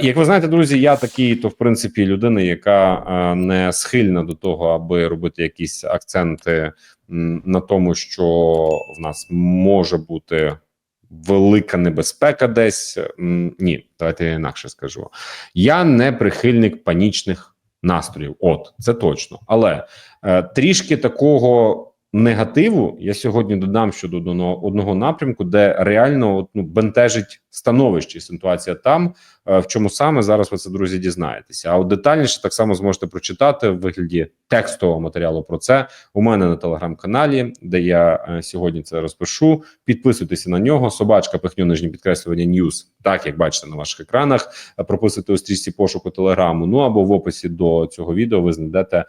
Як ви знаєте, друзі, я такий, то в принципі людина, яка е, не схильна до того, аби робити якісь акценти на тому, що в нас може бути велика небезпека десь. Ні, давайте я інакше скажу. Я не прихильник панічних настроїв. От це точно. Але е, трішки такого. Негативу я сьогодні додам щодо одного, одного напрямку, де реально от, ну, бентежить становище і ситуація там, е, в чому саме зараз ви це друзі дізнаєтеся. А от детальніше так само зможете прочитати в вигляді текстового матеріалу про це у мене на телеграм-каналі, де я е, сьогодні це розпишу. Підписуйтеся на нього. Собачка пихню нижні підкреслювання Ньюс, так як бачите на ваших екранах. Е, Прописуйте у стрічці пошуку телеграму. Ну або в описі до цього відео ви знайдете.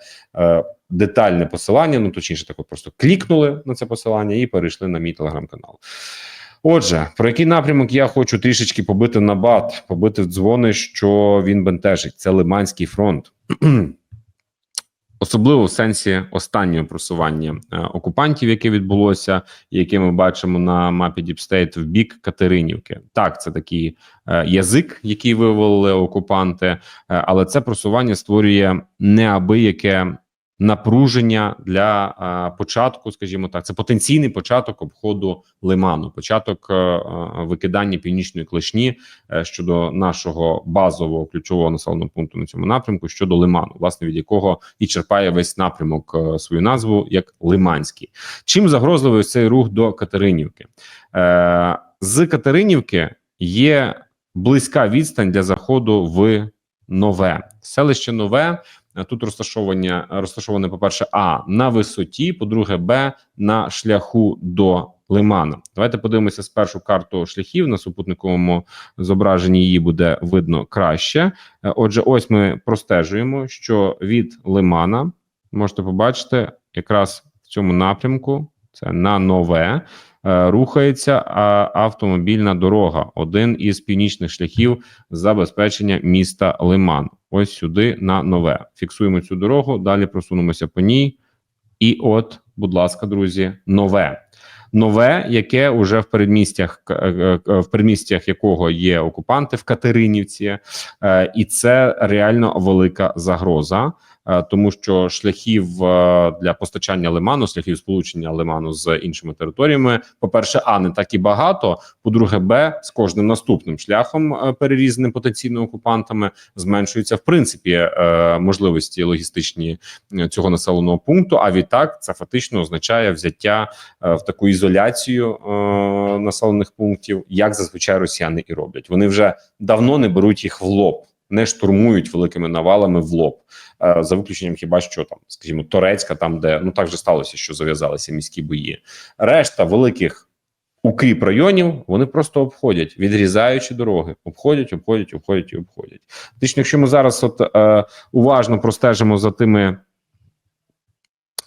Детальне посилання, ну точніше, так от просто клікнули на це посилання і перейшли на мій телеграм-канал. Отже, про який напрямок я хочу трішечки побити на бат, побити в дзвони, що він бентежить. Це Лиманський фронт. Особливо в сенсі останнього просування е, окупантів, яке відбулося, яке ми бачимо на мапі Діпстейт в бік Катеринівки. Так, це такий е, язик, який вивели окупанти, е, але це просування створює неабияке напруження для е, початку, скажімо так, це потенційний початок обходу лиману, початок е, е, викидання північної клешні е, щодо нашого базового ключового населеного пункту на цьому напрямку щодо лиману, власне від якого і черпає весь напрямок е, свою назву як Лиманський. Чим загрозливий цей рух до Катеринівки? Е, з Катеринівки є близька відстань для заходу в нове селище нове. Тут розташовання розташоване, по перше, а на висоті, по-друге, б на шляху до лиману. Давайте подивимося спершу карту шляхів на супутниковому зображенні. Її буде видно краще. Е, Отже, ось ми простежуємо, що від лимана можете побачити якраз в цьому напрямку. Це на нове е, рухається автомобільна дорога, один із північних шляхів забезпечення міста Лиман. Ось сюди на нове. Фіксуємо цю дорогу, далі просунемося по ній. І от, будь ласка, друзі, нове. Нове, яке уже в передмістях е, е, в передмістях якого є окупанти в Катеринівці, е, і це реально велика загроза, е, тому що шляхів е, для постачання лиману, шляхів сполучення лиману з іншими територіями, по перше, а не так і багато. По-друге, б з кожним наступним шляхом е, перерізаним потенційно окупантами зменшуються в принципі е, можливості логістичні е, цього населеного пункту. А відтак це фактично означає взяття е, в таку ізоляцію е, населених пунктів, як зазвичай росіяни і роблять. Вони вже давно не беруть їх в лоб. Не штурмують великими навалами в лоб Е, за виключенням, хіба що там, скажімо, Торецька, там де ну так же сталося, що зав'язалися міські бої. Решта великих укріп районів вони просто обходять, відрізаючи дороги, обходять, обходять, обходять і обходять. Фактично, якщо ми зараз от е, уважно простежимо за тими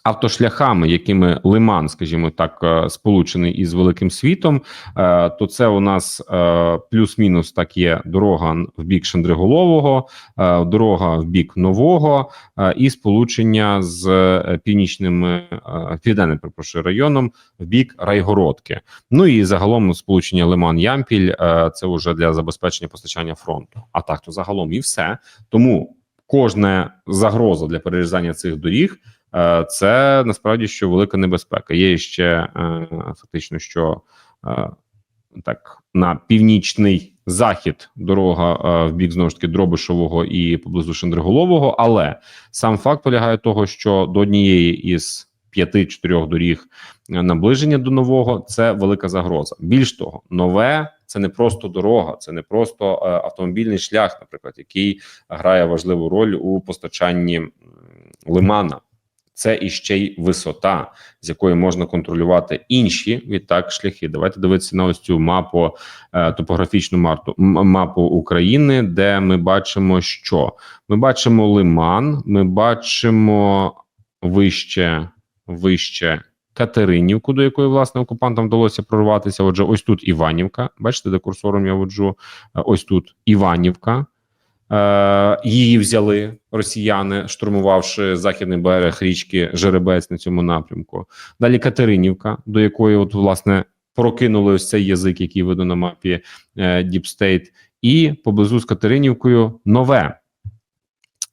автошляхами, якими Лиман, скажімо так, е, сполучений із великим світом, е, то це у нас е, плюс-мінус так є дорога в бік Шандриголового, дорога в бік нового і сполучення з північним південним перепрошую, районом в бік Райгородки. Ну і загалом сполучення Лиман-Ямпіль це вже для забезпечення постачання фронту. А так то загалом і все. Тому кожна загроза для перерізання цих доріг. Е, Це насправді що велика небезпека. Є ще е, фактично, що е, так на північний захід дорога в бік знову ж таки Дробишового і поблизу Шендриголового. Але сам факт полягає того, що до однієї із п'яти-чотирьох доріг наближення до нового це велика загроза. Більш того, нове це не просто дорога, це не просто е, автомобільний шлях, наприклад, який грає важливу роль у постачанні лимана. Це іще й висота, з якої можна контролювати інші відтак шляхи. Давайте дивитися на ось цю мапу, е, топографічну марту мапу України, де ми бачимо, що ми бачимо лиман, ми бачимо вище, вище Катеринівку, до якої власне окупантам вдалося прорватися. Отже, ось тут Іванівка. Бачите, де курсором я воджу. Е, Ось тут Іванівка. Е, її взяли росіяни, штурмувавши західний берег річки Жеребець на цьому напрямку. Далі Катеринівка, до якої, от власне, прокинули ось цей язик, який видно на мапі е, State. і поблизу з Катеринівкою нове.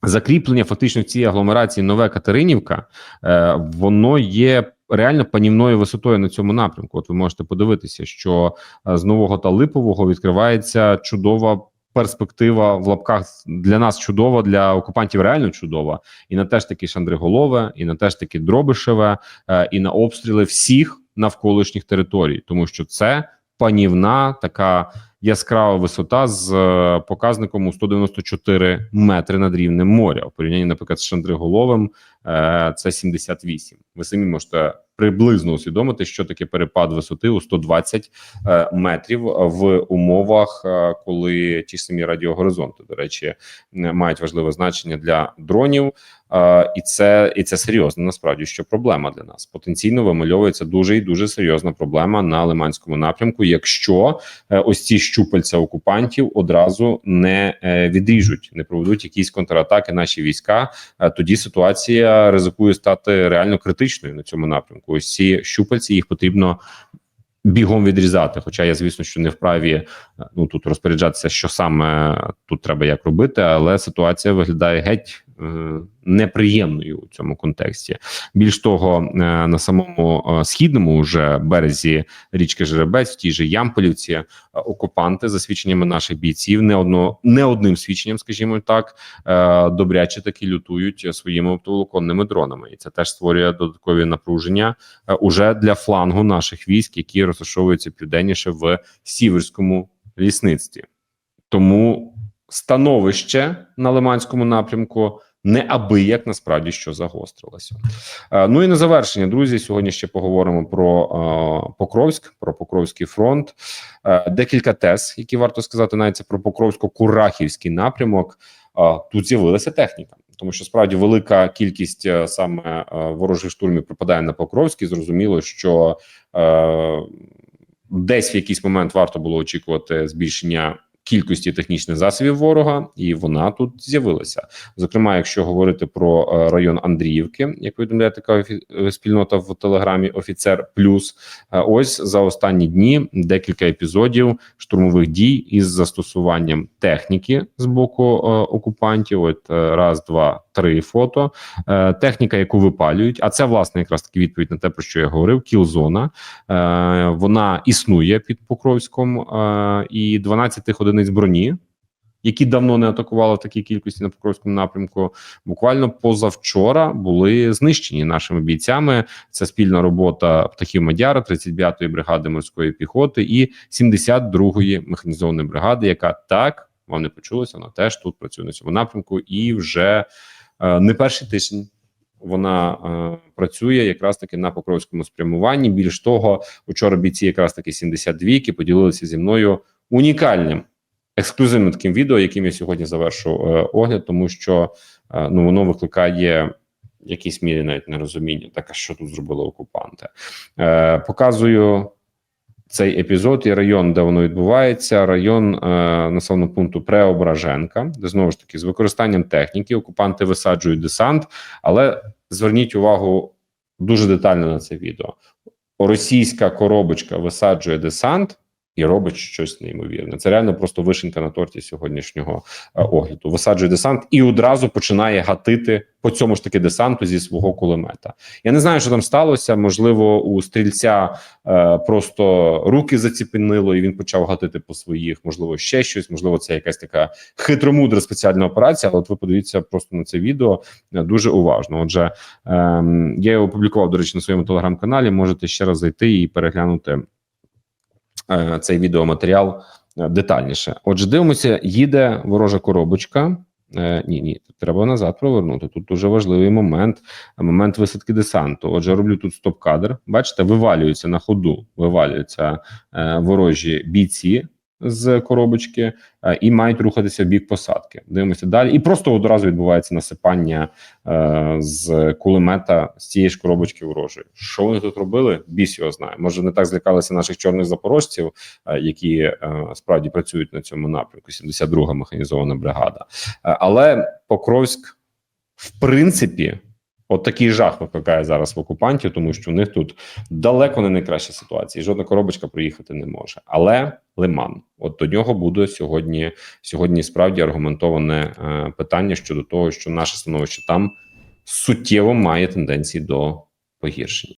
Закріплення фактично в цій агломерації нове Катеринівка, е, воно є реально панівною висотою на цьому напрямку. От ви можете подивитися, що е, з нового та липового відкривається чудова перспектива в лапках для нас чудова, для окупантів реально чудова. І на теж таки Шандриголове, і на теж таки Дробишеве, е, і на обстріли всіх навколишніх територій, тому що це панівна така яскрава висота з е, показником у 194 метри над рівнем моря. У порівнянні, наприклад, з Шандриголовим е, це 78. Ви самі можете приблизно усвідомити, що таке перепад висоти у 120 е, метрів в умовах, коли ті ж самі радіогоризонти, до речі, мають важливе значення для дронів. І це і це серйозно. Насправді, що проблема для нас потенційно вимальовується дуже і дуже серйозна проблема на Лиманському напрямку, якщо ось ці щупальця окупантів одразу не е, відріжуть, не проведуть якісь контратаки наші війська. е, Тоді ситуація ризикує стати реально критичною на цьому напрямку. Ось ці щупальці їх потрібно. Бігом відрізати, хоча я звісно, що не вправі е, ну тут розпоряджатися, що саме тут треба як робити, але ситуація виглядає геть неприємною у цьому контексті. Більш того, е, на самому е, східному вже березі річки Жеребець, в тій же Ямполівці, е, окупанти за свідченнями наших бійців, не одно не одним свідченням, скажімо так, е, добряче таки лютують своїми оптоволоконними дронами, і це теж створює додаткові напруження е, уже для флангу наших військ, які розташовуються південніше в сіверському лісництві. Тому становище на Лиманському напрямку неабияк насправді що загострилося. Е, Ну і на завершення, друзі, сьогодні ще поговоримо про е, Покровськ, про Покровський фронт. Е, Декілька тез, які варто сказати, навіть це про Покровсько-Курахівський напрямок. Тут з'явилася техніка. Тому що справді велика кількість саме ворожих штурмів припадає на Покровський. Зрозуміло, що е, десь в якийсь момент варто було очікувати збільшення кількості технічних засобів ворога, і вона тут з'явилася. Зокрема, якщо говорити про е, район Андріївки, як повідомляє така е, спільнота в телеграмі Офіцер Плюс, е, ось за останні дні декілька епізодів штурмових дій із застосуванням техніки з боку окупантів. От раз, два, три фото. Е, техніка, яку випалюють, а це власне якраз таки відповідь на те, про що я говорив. Кілзона е, вона існує під Покровськом е, і 12 тих одиниць броні. Які давно не атакували в такій кількості на Покровському напрямку, буквально позавчора були знищені нашими бійцями. Це спільна робота птахів Мадяра, 39-ї бригади морської піхоти і 72-ї механізованої бригади, яка так вам не почулося, вона теж тут працює на цьому напрямку, і вже не перший тиждень вона е, працює якраз таки на покровському спрямуванні. Більш того, вчора бійці якраз таки 72-ки поділилися зі мною унікальним ексклюзивним таким відео, яким я сьогодні завершу е, огляд, тому що е, ну воно викликає. в Якійсь мірі навіть нерозуміння, так а що тут зробили окупанти. Е, показую цей епізод і район, де воно відбувається. Район е, населеного пункту Преображенка, де знову ж таки з використанням техніки окупанти висаджують десант, але зверніть увагу дуже детально на це відео. Російська коробочка висаджує десант і робить щось неймовірне. Це реально просто вишенька на торті сьогоднішнього е, огляду. Висаджує десант і одразу починає гатити по цьому ж таки десанту зі свого кулемета. Я не знаю, що там сталося. Можливо, у стрільця е, просто руки заціпенило, і він почав гатити по своїх. Можливо, ще щось. Можливо, це якась така хитромудра спеціальна операція. Але от ви подивіться просто на це відео е, дуже уважно. Отже, ем, я його опублікував, до речі, на своєму телеграм-каналі. Можете ще раз зайти і переглянути е, цей відеоматеріал е, детальніше. Отже, дивимося, їде ворожа коробочка. Е, ні, ні, треба назад провернути. Тут дуже важливий момент. Момент висадки десанту. Отже, роблю тут стоп-кадр. Бачите, вивалюються на ходу, вивалюються е, ворожі бійці з коробочки е, і мають рухатися в бік посадки. Дивимося далі, і просто одразу відбувається насипання е, з кулемета з цієї ж коробочки ворожої. Що вони тут робили? Біс його знає. Може, не так злякалися наших чорних запорожців, е, які е, справді працюють на цьому напрямку. 72-га механізована бригада. Е, але Покровськ, в принципі, От такий жах викликає зараз в окупантів, тому що в них тут далеко не найкраща ситуація. і Жодна коробочка проїхати не може. Але Лиман, от до нього буде сьогодні. Сьогодні справді аргументоване е, питання щодо того, що наше становище там суттєво має тенденції до погіршення.